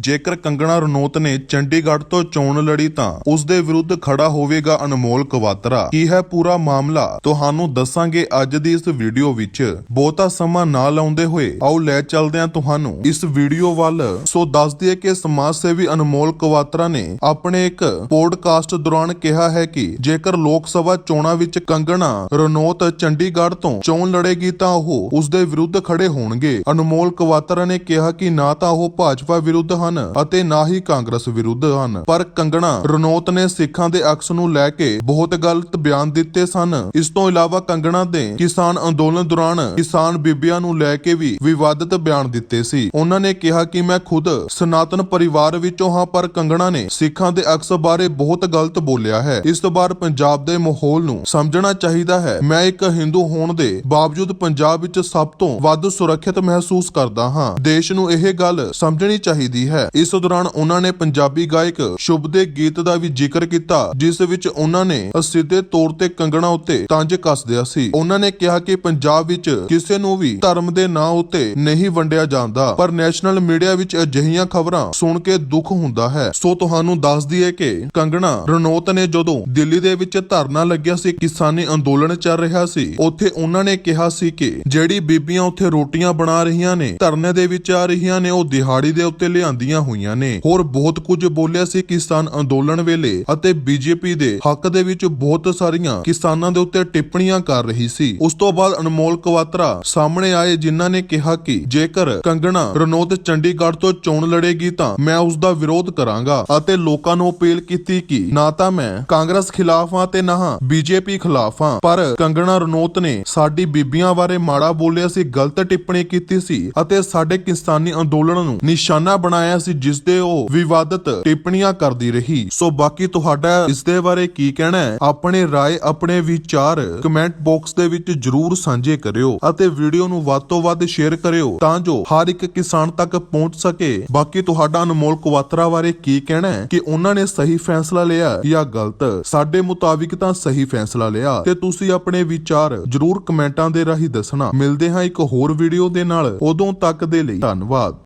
ਜੇਕਰ ਕੰਗਣਾ ਰਣੌਤ ਨੇ ਚੰਡੀਗੜ੍ਹ ਤੋਂ ਚੋਣ ਲੜੀ ਤਾਂ ਉਸ ਦੇ ਵਿਰੁੱਧ ਖੜਾ ਹੋਵੇਗਾ ਅਨਮੋਲ ਕਵਾਤਰਾ। ਕੀ ਹੈ ਪੂਰਾ ਮਾਮਲਾ? ਤੁਹਾਨੂੰ ਦੱਸਾਂਗੇ ਅੱਜ ਦੀ ਇਸ ਵੀਡੀਓ ਵਿੱਚ। ਬਹੁਤਾ ਸਮਾਂ ਨਾ ਲਾਉਂਦੇ ਹੋਏ ਆਓ ਲੈ ਚੱਲਦੇ ਹਾਂ ਤੁਹਾਨੂੰ। ਇਸ ਵੀਡੀਓ ਵੱਲ ਸੋ ਦੱਸ ਦਈਏ ਕਿ ਸਮਾਜ ਸੇਵੀ ਅਨਮੋਲ ਕਵਾਤਰਾ ਨੇ ਆਪਣੇ ਇੱਕ ਪੋਡਕਾਸਟ ਦੌਰਾਨ ਕਿਹਾ ਹੈ ਕਿ ਜੇਕਰ ਲੋਕ ਸਭਾ ਚੋਣਾਂ ਵਿੱਚ ਕੰਗਣਾ ਰਣੌਤ ਚੰਡੀਗੜ੍ਹ ਤੋਂ ਚੋਣ ਲੜੇਗੀ ਤਾਂ ਉਹ ਉਸ ਦੇ ਵਿਰੁੱਧ ਖੜੇ ਹੋਣਗੇ। ਅਨਮੋਲ ਕਵਾਤਰਾ ਨੇ ਕਿਹਾ ਕਿ ਨਾ ਤਾਂ ਉਹ ਭਾਜਪਾ ਵਿਰੁੱਧ ਹਨ ਅਤੇ ਨਾ ਹੀ ਕਾਂਗਰਸ ਵਿਰੁੱਧ ਹਨ। ਪਰ ਕੰਗਣਾ, ਰਣੌਤ ਨੇ ਸਿੱਖਾਂ ਦੇ ਅਕਸ ਨੂੰ ਲੈ ਕੇ ਬਹੁਤ ਗਲਤ ਬਿਆਨ ਦਿੱਤੇ ਸਨ। ਇਸ ਤੋਂ ਇਲਾਵਾ ਕੰਗਣਾ ਦੇ ਕਿਸਾਨ ਅੰਦੋਲਨ ਦੌਰਾਨ ਕਿਸਾਨ ਬੀਬੀਆਂ ਨੂੰ ਲੈ ਕੇ ਵੀ ਵਿਵਾਦਤ ਬਿਆਨ ਦਿੱਤੇ ਸੀ। ਉਹਨਾਂ ਨੇ ਕਿਹਾ ਕਿ ਮੈਂ ਖੁਦ ਸਨਾਤਨ ਪਰਿਵਾਰ ਵਿੱਚੋਂ ਹਾਂ, ਪਰ ਕੰਗਣਾ ਨੇ ਸਿੱਖਾਂ ਦੇ ਅਕਸ ਬਾਰੇ ਬਹੁਤ ਗਲਤ ਬੋਲਿਆ ਹੈ। ਇਸ ਤੋਂ ਬਾਅਦ ਪੰਜਾਬ ਦੇ ਮਾਹੌਲ ਨੂੰ ਸਮਝਣਾ ਚਾਹੀਦਾ ਹੈ। ਮੈਂ ਇੱਕ ਹਿੰਦੂ ਹੋਣ ਦੇ ਬਾਵਜੂਦ ਪੰਜਾਬ ਵਿੱਚ ਸਭ ਤੋਂ ਵੱਧ ਸੁਰੱਖਿਅਤ ਮਹਿਸੂਸ ਕਰਦਾ ਹਾਂ। ਦੇਸ਼ ਨੂੰ ਇਹ ਗੱਲ ਸਮਝਣੀ ਚਾਹੀਦੀ ਹੈ ਇਸ ਦੌਰਾਨ ਉਹਨਾਂ ਨੇ ਪੰਜਾਬੀ ਗਾਇਕ ਸ਼ੁਭ ਦੇ ਗੀਤ ਦਾ ਵੀ ਜ਼ਿਕਰ ਕੀਤਾ, ਜਿਸ ਵਿੱਚ ਉਹਨਾਂ ਨੇ ਸਿੱਧੇ ਤੌਰ ਤੇ ਕੰਗਣਾ ਉੱਤੇ ਤੰਜ ਕੱਸਦਿਆ ਸੀ। ਉਹਨਾਂ ਨੇ ਕਿਹਾ ਕਿ ਪੰਜਾਬ ਵਿੱਚ ਕਿਸੇ ਨੂੰ ਵੀ ਧਰਮ ਦੇ ਨਾਂ ਉੱਤੇ ਨਹੀਂ ਵੰਡਿਆ ਜਾਂਦਾ, ਪਰ ਨੈਸ਼ਨਲ ਮੀਡੀਆ ਵਿੱਚ ਅਜਿਹੀਆਂ ਖਬਰਾਂ ਸੁਣ ਕੇ ਦੁੱਖ ਹੁੰਦਾ ਹੈ। ਸੋ ਤੁਹਾਨੂੰ ਦੱਸ ਦਈਏ ਕਿ ਕੰਗਣਾ ਰਣੌਤ ਨੇ ਜਦੋਂ ਦਿੱਲੀ ਦੇ ਵਿੱਚ ਧਰਨਾ ਲੱਗਿਆ ਸੀ, ਕਿਸਾਨੀ ਅੰਦੋਲਨ ਚੱਲ ਰਿਹਾ ਸੀ, ਉੱਥੇ ਉਹਨਾਂ ਨੇ ਕਿਹਾ ਸੀ ਕਿ ਜਿਹੜੀ ਬੀਬੀਆਂ ਉੱਥੇ ਰੋਟੀਆਂ ਬਣਾ ਰਹੀਆਂ ਨੇ, ਧਰਨੇ ਦੇ ਵਿੱਚ ਆ ਰਹੀਆਂ ਨੇ, ਉਹ ਦਿਹਾੜੀ ਦੇ ਉੱਤੇ ਲਿਆਂਦੀਆਂ ਹੋਈਆਂ ਨੇ। ਹੋਰ ਬਹੁਤ ਕੁਝ ਬੋਲਿਆ ਸੀ ਕਿਸਾਨ ਅੰਦੋਲਨ ਵੇਲੇ ਅਤੇ ਬੀਜੇਪੀ ਦੇ। ਹੱਕ ਦੇ ਵਿੱਚ ਬਹੁਤ ਸਾਰੀਆਂ ਕਿਸਾਨਾਂ ਦੇ ਉੱਤੇ ਟਿੱਪਣੀਆਂ ਕਰ ਰਹੀ ਸੀ। ਉਸ ਤੋਂ ਬਾਅਦ ਅਨਮੋਲ ਕਵਾਤਰਾ ਸਾਹਮਣੇ ਆਏ ਜਿਨ੍ਹਾਂ ਨੇ ਕਿਹਾ ਕਿ ਜੇਕਰ ਕੰਗਣਾ ਰਣੌਤ ਚੰਡੀਗੜ੍ਹ ਤੋਂ ਚੋਣ ਲੜੇਗੀ ਤਾਂ ਮੈਂ ਉਸ ਦਾ ਵਿਰੋਧ ਕਰਾਂਗਾ ਅਤੇ ਲੋਕਾਂ ਨੂੰ ਅਪੀਲ ਕੀਤੀ ਕਿ ਨਾ ਤਾਂ ਮੈਂ ਕਾਂਗਰਸ ਖਿਲਾਫ ਹਾਂ ਤੇ ਨਾ ਬੀਜੇਪੀ ਖਿਲਾਫ ਹਾਂ। ਪਰ ਕੰਗਣਾ ਰਣੌਤ ਨੇ ਸਾਡੀ ਬੀਬੀਆਂ ਬਾਰੇ ਮਾੜਾ ਬੋਲਿਆ ਸੀ, ਗਲਤ ਟਿੱਪਣੀ ਕੀਤੀ ਸੀ ਅਤੇ ਸਾਡੇ ਕਿਸਾਨੀ ਅੰਦੋਲਨ ਨੂੰ ਨਿਸ਼ਾਨਾ ਬਣਾਇਆ ਸੀ ਜਿਸ ਦੇ ਉਹ ਵਿਵਾਦਤ ਟਿੱਪਣੀਆਂ ਕਰਦੀ ਰਹੀ। ਸੋ ਬਾਕੀ ਤੁਹਾਡਾ ਇਸ ਦੇ ਬਾਰੇ ਕੀ ਕਹਿਣਾ ਹੈ, ਆਪਣੇ ਰਾਏ, ਆਪਣੇ ਵਿਚਾਰ ਕਮੈਂਟ ਬਾਕਸ ਦੇ ਵਿੱਚ ਜਰੂਰ ਸਾਂਝੇ ਕਰਿਓ ਅਤੇ ਵੀਡੀਓ ਨੂੰ ਵੱਧ ਤੋਂ ਵੱਧ ਸ਼ੇਅਰ ਕਰਿਓ ਤਾਂ ਜੋ ਹਰ ਇੱਕ ਕਿਸਾਨ ਤੱਕ ਪਹੁੰਚ ਸਕੇ। ਬਾਕੀ ਤੁਹਾਡਾ ਅਨਮੋਲ ਕੁਵਾਤਰਾ ਬਾਰੇ ਕੀ ਕਹਿਣਾ ਹੈ ਕਿ ਉਹਨਾਂ ਨੇ ਸਹੀ ਫੈਸਲਾ ਲਿਆ ਜਾਂ ਗਲਤ? ਸਾਡੇ ਮੁਤਾਬਿਕ ਤਾਂ ਸਹੀ ਫੈਸਲਾ ਲਿਆ ਤੇ ਤੁਸੀਂ ਆਪਣੇ ਵਿਚਾਰ ਜਰੂਰ ਕਮੈਂਟਾਂ ਦੇ ਰਾਹੀਂ ਦੱਸਣਾ। ਮਿਲਦੇ ਹਾਂ ਇੱਕ ਹੋਰ ਵੀਡੀਓ ਦੇ ਨਾਲ। ਉਦੋਂ ਤੱਕ ਦੇ ਲਈ ਧੰਨਵਾਦ।